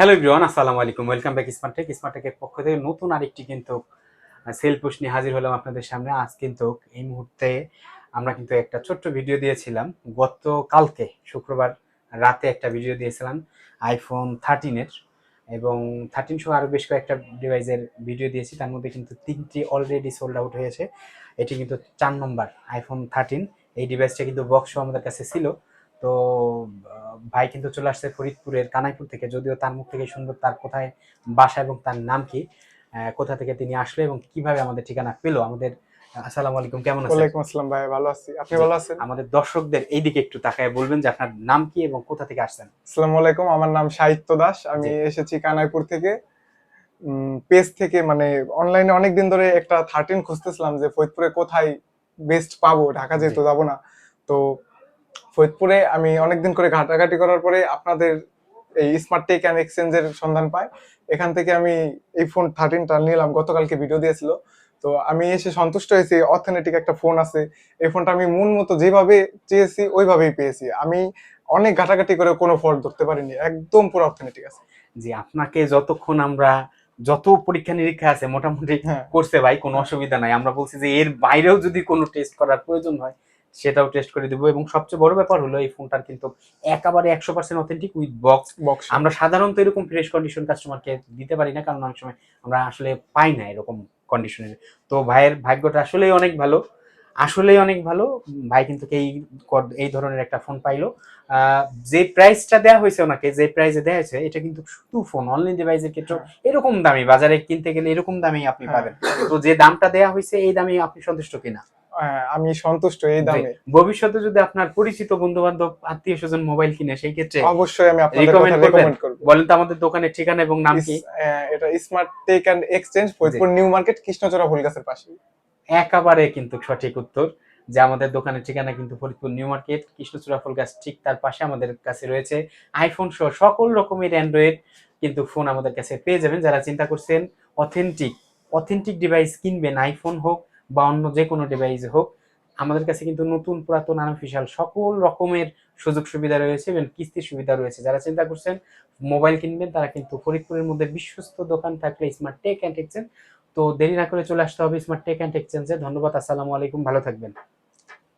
Hello everyone আসসালামু আলাইকুম। Welcome back smart tech smart টেকের পক্ষ থেকে নতুন আরেকটি কিন্তু সেল পুশ নিয়ে হাজির হলাম আপনাদের সামনে। আজ কিন্তু এই মুহূর্তে আমরা কিন্তু একটা ছোট্ট ভিডিও দিয়েছিলাম। গত কালকে শুক্রবার রাতে একটা ভিডিও দিয়েছিলাম আইফোন থার্টিনের এবং থার্টিন সহ আরও বেশ কয়েকটা ডিভাইসের ভিডিও দিয়েছি। তার মধ্যে কিন্তু তিনটি অলরেডি সোল্ড আউট হয়েছে। এটি কিন্তু চার নম্বর আইফোন থার্টিন এই ডিভাইসটা কিন্তু বক্স আমাদের কাছে ছিল। তো ভাই কিন্তু চলে আসছে ফরিদপুরের কানাইপুর থেকে। যদিও তার মুখ থেকে সুন্দর তার কোথায় বাসা এবং তার নাম কি কোথা থেকে তিনি আসলো এবং কীভাবে আমাদের ঠিকানা পেল। আমাদের আসসালামু আলাইকুম কেমন আছেন? ওয়ালাইকুম আসসালাম ভাই ভালো আছি। আপনি ভালো আছেন? আমাদের দর্শকদের এইদিকে একটু তাকায় বলবেন যে আপনার নাম কি এবং কোথা থেকে আসছেন? আসসালামু আলাইকুম আমার নাম সাহিত্য দাস। আমি এসেছি কানাইপুর থেকে। পেজ থেকে মানে অনলাইনে অনেক দিন ধরে একটা থার্টিন খুঁজতেছিলাম যে ফরিদপুরে কোথায় বেস্ট পাবো ঢাকা যেহেতু যাব না। তো ফরিদপুরে আমি অনেকদিন করে ঘাটাঘাটি করার পরে আপনাদের এই স্মার্ট টেক অ্যান্ড এক্সচেঞ্জের সন্ধান পাই। এখান থেকে আমি এই ফোন থার্টিনটা নিলাম গতকালকে ভিডিও দিয়েছিল। তো আমি এসে সন্তুষ্ট হয়েছি অথেন্টিক একটা ফোন আছে। এই ফোনটা আমি মন মতো যেভাবে চেয়েছি ওইভাবেই পেয়েছি। আমি অনেক ঘাটাঘাটি করে কোনো ফল্ট ধরতে পারিনি একদম পুরো অথেন্টিক আছে। যে আপনাকে যতক্ষণ আমরা যত পরীক্ষা নিরীক্ষা আছে মোটামুটি হ্যাঁ। করছে ভাই কোনো অসুবিধা নাই। আমরা বলছি যে এর বাইরেও যদি কোনো টেস্ট করার প্রয়োজন হয় সেটাও টেস্ট করে দিব। এবং সবচেয়ে বড় ব্যাপার হলো এই ফোনটার কিন্তু একেবারে একশো percent authentic with box box আমরা সাধারণত এরকম ফ্রেশ কন্ডিশন কাস্টমারকে দিতে পারি না কারণ অনেক সময় আমরা আসলে পাই না এরকম কন্ডিশনের তো ভাইয়ের ভাগ্যটা আসলেই অনেক ভালো আসলেই অনেক ভালো। ভাই কিন্তু এই এই ধরনের একটা ফোন পাইলো। যে প্রাইসটা দেওয়া হয়েছে ওনাকে যে প্রাইসে দেওয়া হয়েছে এটা কিন্তু শুধু ফোন অনলাইন ডিভাইসের ক্ষেত্রে এরকম দামি বাজারে কিনতে গেলে এরকম দামেই আপনি হ্যাঁ। পাবেন। তো যে দামটা দেওয়া হয়েছে এই দামে আপনি সন্তুষ্ট কিনা? আমি সন্তুষ্ট এই দামে। ভবিষ্যতে যদি আপনার পরিচিত বন্ধু বান্ধব আত্মীয় স্বজন মোবাইল কিনে সেই ক্ষেত্রে অবশ্যই আমি আপনাদের? রেকমেন্ড করব। বলেন তো আমাদের দোকানের ঠিকানা এবং নাম কি? এটা smart tech and exchange Faridpur new market কৃষ্ণচূড়া ফুলগাছের পাশে। একেবারে কিন্তু সঠিক উত্তর যে আমাদের দোকানের ঠিকানা কিন্তু ফরিদপুর নিউ মার্কেট কৃষ্ণচূড়া ফুল গাছ ঠিক তার পাশে আমাদের কাছে রয়েছে। আইফোন সহ সকল রকমের অ্যান্ড্রয়েড কিন্তু ফোন আমাদের কাছে পেয়ে যাবেন। যারা চিন্তা করছেন অথেন্টিক অথেন্টিক ডিভাইস কিনবেন আইফোন হোক বা অন্য যে কোনো ডিভাইস হোক, আমাদের কাছে কিন্তু নতুন পুরাতন আনঅফিসিয়াল সকল রকমের সুযোগ সুবিধা রয়েছে এবং কিস্তির সুবিধা রয়েছে। যারা চিন্তা করছেন মোবাইল কিনবেন, তারা কিন্তু ফরিদপুরের মধ্যে বিশ্বস্ত দোকান থাকলে স্মার্ট টেক অ্যান্ড এক্সচেঞ্জ তো দেরি না করে চলে আসতে হবে স্মার্ট টেক অ্যান্ড এক্সচেঞ্জে ধন্যবাদ, আসসালামু আলাইকুম, ভালো থাকবেন।